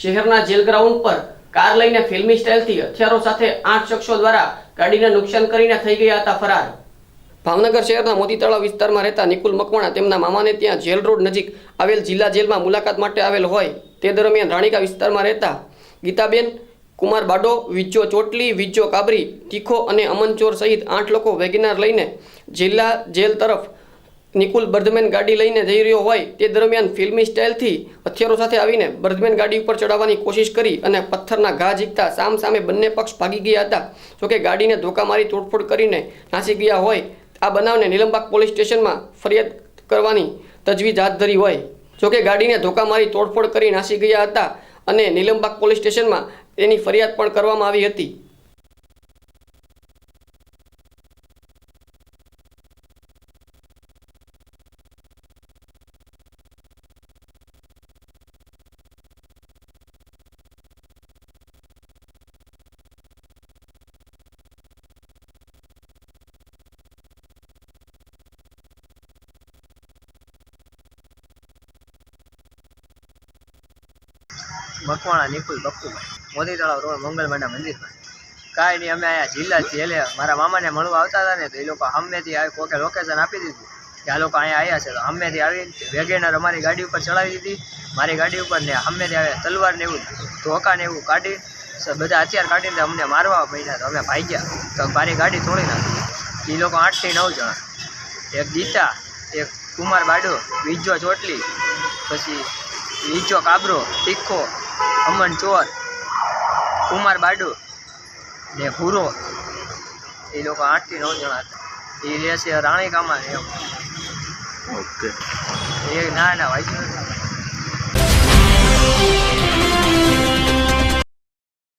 શહેરના jail ground પર car લઈને ફિલ્મી સ્ટાઇલથી હથિયારો સાથે આઠ શખ્સો દ્વારા ગાડીને નુકસાન કરીને થઈ ગયા હતા ફરાર. ભાવનગર શહેરના મોતી તળાવ વિસ્તારમાં રહેતા નિકુલ મકવાણા તેમના મામાને ત્યાં જેલ રોડ નજીક આવેલ જિલ્લા જેલમાં મુલાકાત માટે આવેલ હોય તે દરમિયાન રાણીકા વિસ્તારમાં રહેતા ગીતાબેન, કુમાર બાડો, વિજ્જો ચોટલી, વિજ્જો કાબરી, તીખો અને અમનચોર સહિત આઠ લોકો વેગેનાર લઈને જિલ્લા જેલ તરફ નિકુલ બર્ધમેન ગાડી લઈને જઈ રહ્યો હોય તે દરમિયાન ફિલ્મી સ્ટાઇલથી હથિયારો સાથે આવીને બર્ધમેન ગાડી ઉપર ચડાવવાની કોશિશ કરી અને પથ્થરના ઘા ઝીકતા સામ સામે બંને પક્ષ ભાગી ગયા હતા. જોકે ગાડીને ધોકા મારી તોડફોડ કરીને નાસી ગયા હોય, આ બનાવને નીલમબાગ પોલીસ સ્ટેશનમાં ફરિયાદ કરવાની તજવીજ હાથ ધરી હોય. જોકે ગાડીને ધોકા મારી તોડફોડ કરી નાસી ગયા હતા અને નીલમબાગ પોલીસ સ્ટેશનમાં તેની ફરિયાદ પણ કરવામાં આવી હતી. મકવાણા નિકુલ બક્કુભાઈ મોદી તળાવ રોડ મંગલમાંના મંદિરમાં કાંઈ નહીં, અમે અહીંયા જિલ્લા જેલે મારા મામાને મળવા આવતા હતા ને, તો એ લોકો સામેથી આવી કોકે લોકેશન આપી દીધું. કે આ લોકો અહીંયા આવ્યા છે, તો હમેથી આવી વેગેનર અમારી ગાડી ઉપર ચડાવી દીધી. મારી ગાડી ઉપર ને હમેથી આવે તલવાર ને એવું, ધોકા ને એવું કાઢી. બધા હથિયાર કાઢીને અમને મારવા માંડ્યા તો અમે ભાગ્યા. તો મારી ગાડી તોડી નાખી. એ લોકો આઠથી નવ જણા. એક ગીતા, એક કુમાર બાડો, બીજો ચોટલી, પછી બીજો કાબરો, તીખો અમન ચોર કુમાર બાડુ ને ભૂરો. એ લોકો આઠથી નવ જણા હતા. એ રહેશે રાણીકામાં એમ ઓકે. એ ના ના ભાઈ